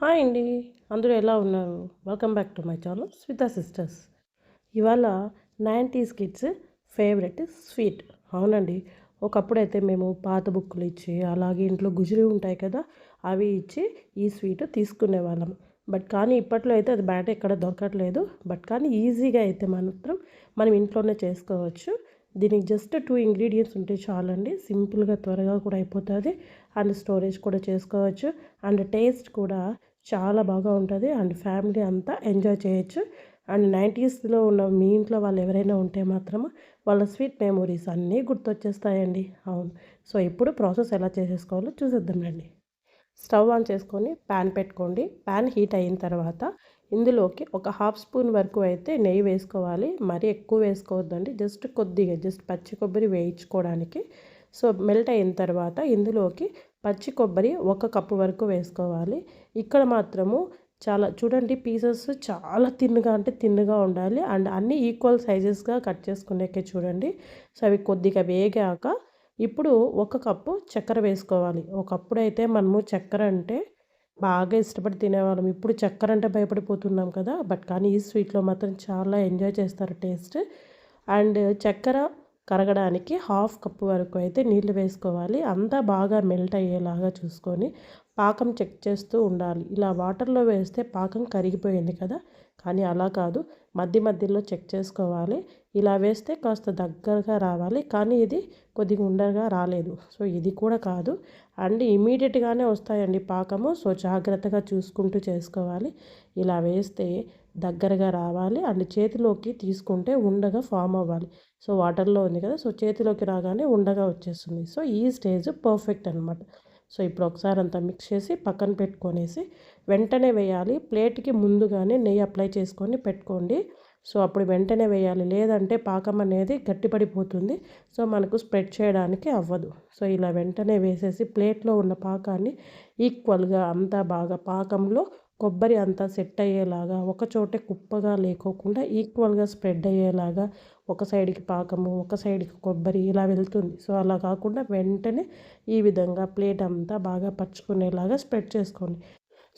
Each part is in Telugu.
హాయ్ అండి. అందరూ ఎలా ఉన్నారు? Welcome back to my channel Swita sisters ఇవాళ నైంటీస్ కిడ్స్ ఫేవరెట్ స్వీట్. అవునండి. ఒకప్పుడైతే మేము పాత బుక్కులు ఇచ్చి అలాగే ఇంట్లో గుజురి ఉంటాయి కదా అవి ఇచ్చి ఈ స్వీట్ తీసుకునే వాళ్ళం. బట్ కానీ ఇప్పట్లో అయితే అది బయట ఎక్కడ దొరకట్లేదు. బట్ కానీ ఈజీగా అయితే మాత్రం మనం ఇంట్లోనే చేసుకోవచ్చు. దీనికి జస్ట్ టూ ఇంగ్రీడియంట్స్ ఉంటే చాలండి. సింపుల్గా త్వరగా కూడా అయిపోతుంది. అండ్ స్టోరేజ్ కూడా చేసుకోవచ్చు. అండ్ టేస్ట్ కూడా చాలా బాగా ఉంటుంది. అండ్ ఫ్యామిలీ అంతా ఎంజాయ్ చేయొచ్చు. అండ్ నైంటీస్లో ఉన్న మీ ఇంట్లో వాళ్ళు ఎవరైనా ఉంటే మాత్రం వాళ్ళ స్వీట్ మెమొరీస్ అన్నీ గుర్తొచ్చేస్తాయండి. అవును. సో ఇప్పుడు ప్రాసెస్ ఎలా చేసేసుకోవాలో చూసేద్దాం రండి. స్టవ్ ఆన్ చేసుకొని ప్యాన్ పెట్టుకోండి. ప్యాన్ హీట్ అయిన తర్వాత ఇందులోకి ఒక హాఫ్ స్పూన్ వరకు అయితే నెయ్యి వేసుకోవాలి. మరీ ఎక్కువ వేసుకోవద్దండి. జస్ట్ కొద్దిగా జస్ట్ పచ్చి కొబ్బరి వేయించుకోవడానికి. సో మెల్ట్ అయిన తర్వాత ఇందులోకి పచ్చి కొబ్బరి ఒక కప్పు వరకు వేసుకోవాలి. ఇక్కడ మాత్రము చాలా చూడండి పీసెస్ చాలా తిన్నుగా అంటే తిన్నుగా ఉండాలి. అండ్ అన్నీ ఈక్వల్ సైజెస్గా కట్ చేసుకునేకే చూడండి. సో అవి కొద్దిగా వేగాక ఇప్పుడు ఒక కప్పు చక్కెర వేసుకోవాలి. ఒకప్పుడు అయితే మనము చక్కెర అంటే బాగా ఇష్టపడి తినేవాళ్ళం. ఇప్పుడు చక్కెర అంటే భయపడిపోతున్నాం కదా. బట్ కానీ ఈ స్వీట్లో మాత్రం చాలా ఎంజాయ్ చేస్తారు టేస్ట్. అండ్ చక్కెర కరగడానికి హాఫ్ కప్పు వరకు అయితే నీళ్ళు వేసుకోవాలి. అంతా బాగా మెల్ట్ అయ్యేలాగా చూసుకొని పాకం చెక్ చేస్తూ ఉండాలి. ఇలా వాటర్లో వేస్తే పాకం కరిగిపోయింది కదా. కానీ అలా కాదు. మధ్య మధ్యలో చెక్ చేసుకోవాలి. ఇలా వేస్తే కాస్త దగ్గరగా రావాలి. కానీ ఇది కొద్దిగా ఉండగా రాలేదు. సో ఇది కూడా కాదు. అండ్ ఇమీడియట్గానే వస్తాయండి పాకము. సో జాగ్రత్తగా చూసుకుంటూ చేసుకోవాలి. ఇలా వేస్తే దగ్గరగా రావాలి. అండ్ చేతిలోకి తీసుకుంటే ఉండగా ఫామ్ అవ్వాలి. సో వాటర్లో ఉంది కదా. సో చేతిలోకి రాగానే ఉండగా వచ్చేస్తుంది. సో ఈ స్టేజ్ పర్ఫెక్ట్ అనమాట సో ఇప్పుడు ఒకసారి అంతా మిక్స్ చేసి పక్కన పెట్టుకొనేసి వెంటనే వేయాలి. ప్లేట్కి ముందుగానే నెయ్యి అప్లై చేసుకొని పెట్టుకోండి. సో అప్పుడు వెంటనే వేయాలి. లేదంటే పాకం అనేది గట్టిపడిపోతుంది. సో మనకు స్ప్రెడ్ చేయడానికి అవ్వదు. సో ఇలా వెంటనే వేసేసి ప్లేట్లో ఉన్న పాకాన్ని ఈక్వల్గా అంతా బాగా పాకంలో కొబ్బరి అంతా సెట్ అయ్యేలాగా ఒక చోటే కుప్పగా లేకోకుండా ఈక్వల్గా స్ప్రెడ్ అయ్యేలాగా ఒక సైడ్కి పాకము ఒక సైడ్కి కొబ్బరి ఇలా వెళ్తుంది. సో అలా కాకుండా వెంటనే ఈ విధంగా ప్లేట్ అంతా బాగా పరుచుకునేలాగా స్ప్రెడ్ చేసుకోండి.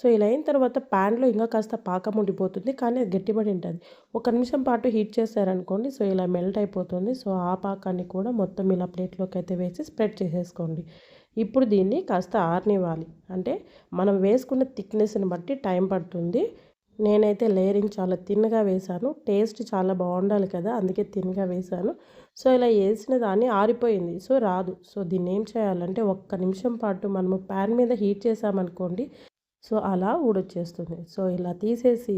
సో ఇలా అయిన తర్వాత ప్యాన్లో ఇంకా కాస్త పాకం ఉండిపోతుంది. కానీ అది గట్టిపడి ఉంటుంది. ఒక నిమిషం పాటు హీట్ చేశారనుకోండి సో ఇలా మెల్ట్ అయిపోతుంది. సో ఆ పాకాన్ని కూడా మొత్తం ఇలా ప్లేట్లోకి అయితే వేసి స్ప్రెడ్ చేసేసుకోండి. ఇప్పుడు దీన్ని కాస్త ఆరనివ్వాలి. అంటే మనం వేసుకున్న థిక్నెస్ని బట్టి టైం పడుతుంది. నేనైతే లేయరింగ్ చాలా తిన్నగా వేశాను. టేస్ట్ చాలా బాగుండాలి కదా అందుకే తిన్నగా వేశాను. సో ఇలా వేసిన దాన్ని ఆరిపోయింది. సో రాదు. సో దీన్ని ఏం చేయాలంటే ఒక్క నిమిషం పాటు మనము ప్యాన్ మీద హీట్ చేసామనుకోండి సో అలా ఊడొచ్చేస్తుంది. సో ఇలా తీసేసి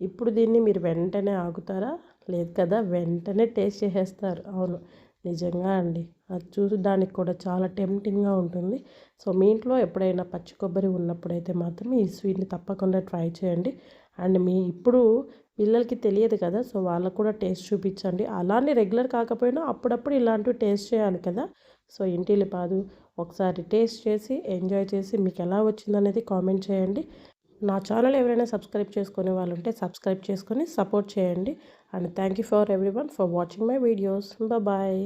ఇప్పుడు దీన్ని మీరు వెంటనే ఆగుతారా? లేదు కదా వెంటనే టేస్ట్ చేసేస్తారు. అవును. నిజంగా అండి. అది చూడడానికి కూడా చాలా టెంప్టింగ్గా ఉంటుంది. సో మీ ఇంట్లో ఎప్పుడైనా పచ్చి కొబ్బరి ఉన్నప్పుడైతే మాత్రం ఈ స్వీట్ని తప్పకుండా ట్రై చేయండి. అండ్ మీ ఇప్పుడు పిల్లలకి తెలియదు కదా సో వాళ్ళకు కూడా టేస్ట్ చూపించండి. అలానే రెగ్యులర్ కాకపోయినా అప్పుడప్పుడు ఇలాంటివి టేస్ట్ చేయాలి కదా. సో ఇంటిలి పాదు ఒకసారి టేస్ట్ చేసి ఎంజాయ్ చేసి మీకు ఎలా వచ్చిందనేది కామెంట్ చేయండి. నా ఛానల్ ఎవరైనా సబ్స్క్రైబ్ చేసుకునే వాళ్ళు ఉంటే సబ్స్క్రైబ్ చేసుకొని సపోర్ట్ చేయండి. And thank you for everyone for watching my videos. Bye.